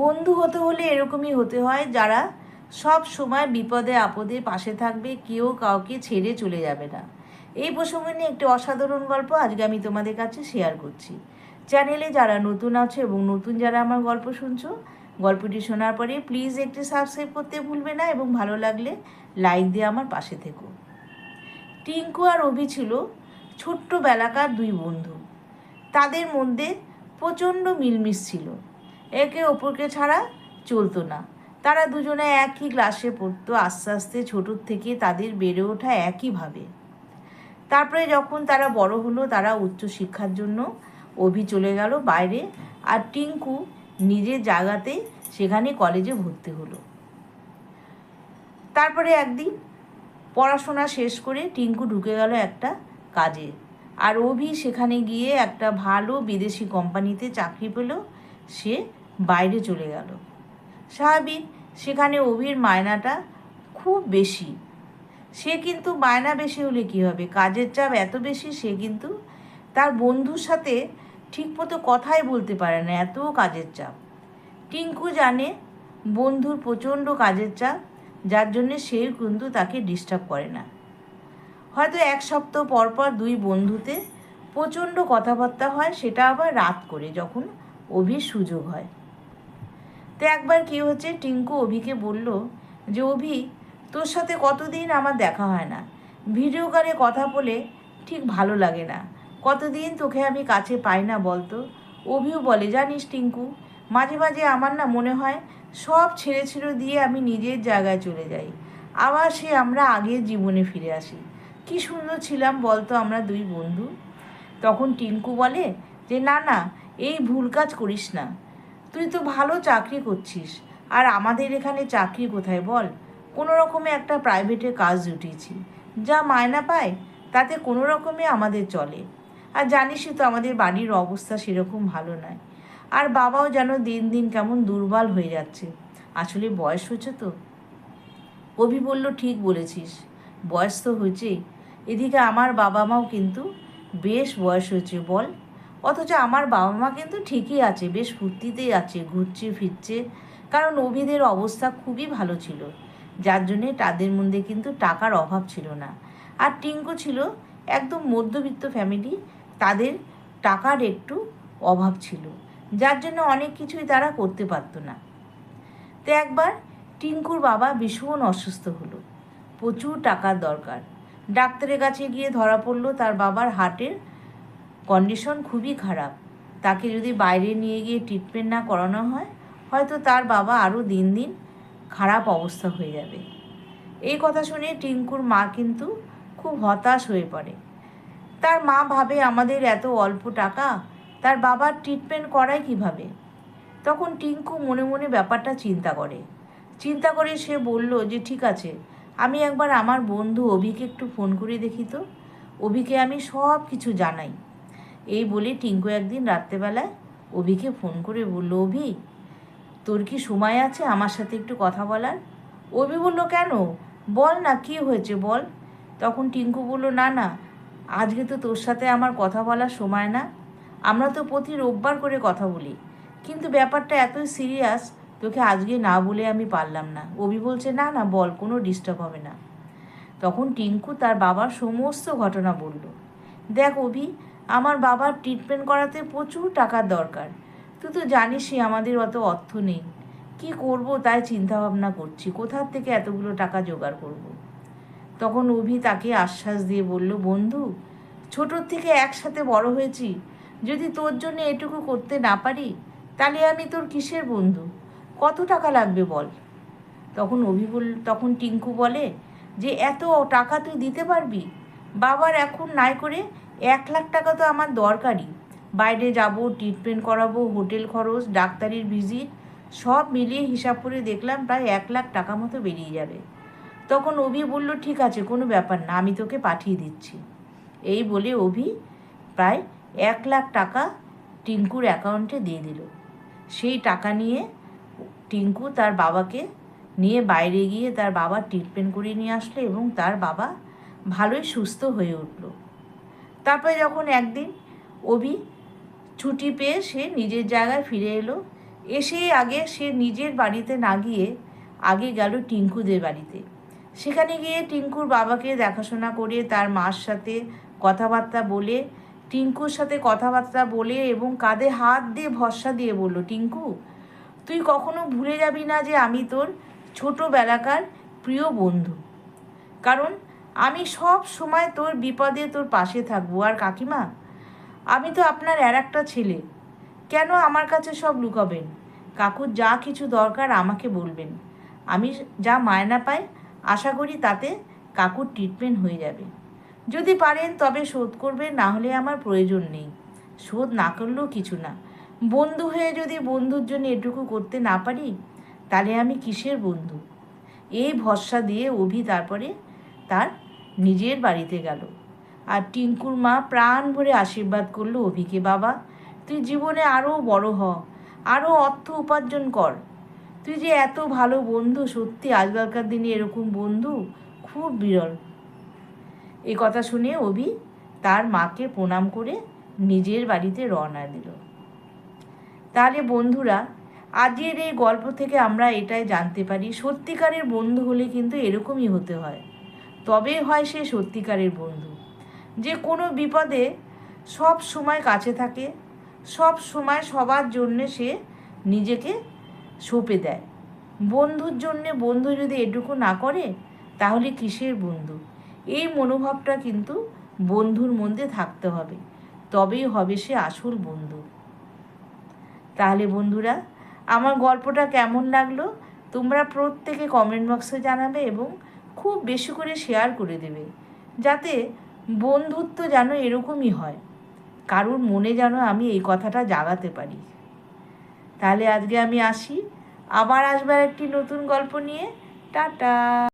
বন্ধু হতে হলে এরকমই হতে হয়, যারা সব সময় বিপদে, আপদে পাশে থাকবে, কেউ কাউকে ছেড়ে চলে যাবে না। এই প্রসঙ্গে নিয়ে একটি অসাধারণ গল্প আজকে আমি তোমাদের কাছে শেয়ার করছি। চ্যানেলে যারা নতুন আছে এবং নতুন যারা আমার গল্প শুনছো, গল্পটি শোনার পরে প্লিজ একটি সাবস্ক্রাইব করতে ভুলবে না এবং ভালো লাগলে লাইক দিয়ে আমার পাশে থেকো। টিঙ্কু আর অভি ছিল ছোট্টবেলাকার দুই বন্ধু। তাদের মধ্যে প্রচণ্ড মিলমিশ ছিল। একে অপরকে ছাড়া চলতো না। তারা দুজনে একই ক্লাসে পড়তো, আস্তে আস্তে ছোটোর থেকে তাদের বেড়ে ওঠা একইভাবে। তারপরে যখন তারা বড় হলো, তারা উচ্চশিক্ষার জন্য অভি চলে গেল বাইরে আর টিঙ্কু নিজের জায়গাতে সেখানে কলেজে ভর্তি হলো। তারপরে একদিন পড়াশোনা শেষ করে টিঙ্কু ঢুকে গেল একটা কাজে আর অভি সেখানে গিয়ে একটা ভালো বিদেশি কোম্পানিতে চাকরি পেল। সে বাইরে চলে গেল। স্বাভাবিক সেখানে অভির মায়নাটা খুব বেশি। সে কিন্তু মায়না বেশি হলে কী হবে? কাজের চাপ এত বেশি, সে কিন্তু তার বন্ধুর সাথে ঠিকমতো কথাই বলতে পারে না, এত কাজের চাপ। টিঙ্কু জানে বন্ধুর প্রচণ্ড কাজের চাপ, যার জন্যে সে কিন্তু তাকে ডিস্টার্ব করে না। হয়তো এক সপ্তাহ পর পর দুই বন্ধুতে প্রচণ্ড কথাবার্তা হয়, সেটা আবার রাত করে, যখন অভির সুযোগ হয়। তো একবার কী হচ্ছে টিঙ্কু অভিকে বলল যে, অভি, তোর সাথে কতদিন আমার দেখা হয় না? ভিডিও কলে কথা বলে ঠিক ভালো লাগে না। কতদিন তোকে আমি কাছে পাই না বলতো? অভিও বলে, জানিস টিঙ্কু, মাঝে মাঝে আমার না মনে হয় সব ছেড়ে ছেড়ে দিয়ে আমি নিজের জায়গায় চলে যাই। আবার সে আমরা আগের জীবনে ফিরে আসি। কি সুন্দর ছিলাম বলতো আমরা দুই বন্ধু? তখন টিঙ্কু বলে যে, না না, এই ভুল কাজ করিস না। তুই তো ভালো চাকরি করছিস। আর আমাদের এখানে চাকরি কোথায় বল? কোনো রকমে একটা প্রাইভেটে কাজ জুটিয়েছি। যা মায়না পায়, তাতে কোনো রকমে আমাদের চলে। আর জানিসই তো আমাদের বাড়ির অবস্থা সেরকম ভালো নয়। আর বাবাও যেন দিন দিন কেমন দুর্বল হয়ে যাচ্ছে। আসলে বয়স হচ্ছে তো। অভি বলল, ঠিক বলেছিস। বয়স তো হয়েছেই। এদিকে আমার বাবা মাও কিন্তু বেশ বয়স হয়েছে, বল। অথচ আমার বাবা মা কিন্তু ঠিকই আছে, বেশ ফুর্তিতেই আছে, ঘুরছে, ফিরছে। কারণ অভিদের অবস্থা খুবই ভালো ছিল। যার জন্যে তাদের মধ্যে কিন্তু টাকার অভাব ছিল না। আর টিঙ্কু ছিল একদম মধ্যবিত্ত ফ্যামিলি তাদের টাকার একটু অভাব ছিল, যার জন্য অনেক কিছুই তারা করতে পারতো না। তো একবার টিঙ্কুর বাবা ভীষণ অসুস্থ হলো। প্রচুর টাকার দরকার। ডাক্তারের কাছে গিয়ে ধরা পড়ল তার বাবার হার্টের কন্ডিশন খুবই খারাপ। তাকে যদি বাইরে নিয়ে গিয়ে ট্রিটমেন্ট না করানো হয়, হয়তো তার বাবা আরও দিন দিন খারাপ অবস্থা হয়ে যাবে। এই কথা শুনে টিঙ্কুর মা কিন্তু খুব হতাশ হয়ে পড়ে। তার মা ভাবে, আমাদের এত অল্প টাকা, তার বাবার ট্রিটমেন্ট করায় কীভাবে? তখন টিঙ্কু মনে মনে ব্যাপারটা চিন্তা করে। চিন্তা করে সে বলল, যে ঠিক আছে, আমি একবার আমার বন্ধু অভিকে একটু ফোন করে দেখি তো। অভিকে আমি সব কিছু জানাই। এই বলে টিঙ্কু একদিন রাত্রেবেলায় অভিকে ফোন করে বলল, অভি, তোর কি সময় আছে? আমার সাথে একটু কথা বলার? অভি বলল, কেন? বল না, কি হয়েছে বল? তখন টিঙ্কু বলল, না না, আজকে তো তোর সাথে আমার কথা বলার সময় না। আমরা তো প্রতি রোববার করে কথা বলি। কিন্তু ব্যাপারটা এতই সিরিয়াস, তোকে আজকে না বলে আমি পারলাম না। অভি বলছে, না না, বল, কোনো ডিস্টার্ব হবে না। তখন টিঙ্কু তার বাবার সমস্ত ঘটনা বলল। দেখ, অভি আমার বাবার ট্রিটমেন্ট করাতে প্রচুর টাকার দরকার। তুই তো জানিসই আমাদের অত অর্থ নেই। কি করব তাই চিন্তা ভাবনা করছি, কোথার থেকে এতগুলো টাকা জোগাড় করব। তখন অভি তাকে আশ্বাস দিয়ে বলল, বন্ধু, ছোটোর থেকে একসাথে বড় হয়েছি, যদি তোর জন্য এটুকু করতে না পারি, তাহলে আমি তোর কিসের বন্ধু? কত টাকা লাগবে বল? তখন অভি বল, তখন টিঙ্কু বলে, যে এত টাকা তুই দিতে পারবি? বাবার এখন নাই করে এক লাখ টাকা তো আমার দরকারই। বাইরে যাব ট্রিটমেন্ট করাবো হোটেল খরচ, ডাক্তারির ভিজিট সব মিলিয়ে হিসাব করে দেখলাম প্রায় এক লাখ টাকা মতো বেরিয়ে যাবে। তখন অভি বলল, ঠিক আছে, কোনো ব্যাপার না, আমি তোকে পাঠিয়ে দিচ্ছি। এই বলে অভি প্রায় এক লাখ টাকা টিঙ্কুর অ্যাকাউন্টে দিয়ে দিল। সেই টাকা নিয়ে টিঙ্কু তার বাবাকে নিয়ে বাইরে গিয়ে তার বাবার ট্রিটমেন্ট করিয়ে নিয়ে আসলো এবং তার বাবা ভালোই সুস্থ হয়ে উঠল। তারপরে যখন একদিন অভি ছুটি পেয়ে সে নিজের জায়গায় ফিরে এলো, এসে আগে সে নিজের বাড়িতে না গিয়ে আগে গেল টিঙ্কুদের বাড়িতে। সেখানে গিয়ে টিঙ্কুর বাবাকে দেখাশোনা করে তার মার সাথে কথাবার্তা বলে, টিঙ্কুর সাথে কথাবার্তা বলে এবং কাঁধে হাত দিয়ে ভরসা দিয়ে বলল, টিঙ্কু, তুই কখনো ভুলে যাবি না যে আমি তোর ছোটোবেলাকার প্রিয় বন্ধু। কারণ আমি সব সময় তোর বিপদে তোর পাশে থাকব। আর কাকিমা, আমি তো আপনার আর একটা ছেলে। কেন আমার কাছে সব লুকাবেন? কাকুর যা কিছু দরকার আমাকে বলবেন। আমি যা মায়না পাই, আশা করি তাতে কাকুর ট্রিটমেন্ট হয়ে যাবে। যদি পারেন তবে শোধ করবে না হলে আমার প্রয়োজন নেই। শোধ না করলেও কিছু না। বন্ধু হয়ে যদি বন্ধুর জন্য এটুকু করতে না পারি, তাহলে আমি কিসের বন্ধু? এই ভরসা দিয়ে অভি তারপরে তার নিজের বাড়িতে গেল। আর টিঙ্কুর মা প্রাণ ভরে আশীর্বাদ করল অভিকে, বাবা, তুই জীবনে আরও বড় হ আরও অর্থ উপার্জন কর। তুই যে এত ভালো বন্ধু, সত্যি আজকালকার দিনে এরকম বন্ধু খুব বিরল। এ কথা শুনে অভি তার মাকে প্রণাম করে নিজের বাড়িতে রওনা দিল। তাহলে বন্ধুরা, আজকের এই গল্প থেকে আমরা এটাই জানতে পারি, সত্যিকারের বন্ধু হলে কিন্তু এরকমই হতে হয়। তবেই হয় সে সত্যিকারের বন্ধু। যে কোনো বিপদে সব সময় কাছে থাকে, সব সময় সবার জন্যে সে নিজেকে সঁপে দেয়। বন্ধুর জন্যে বন্ধু যদি এটুকু না করে, তাহলে কিসের বন্ধু? এই মনোভাবটা কিন্তু বন্ধুর মধ্যে থাকতে হবে। তবেই হবে সে আসল বন্ধু। তাহলে বন্ধুরা, আমার গল্পটা কেমন লাগল? তোমরা প্রত্যেকে কমেন্ট বক্সে জানাবে এবং খুব বেশি করে শেয়ার করে দেবে। যাতে বন্ধুত্ব যেন এরকমই হয়। কারুর মনে যেন আমি এই কথাটা জাগাতে পারি। তাহলে আজকে আমি আসি। আবার আসবার একটি নতুন গল্প নিয়ে। টাটা!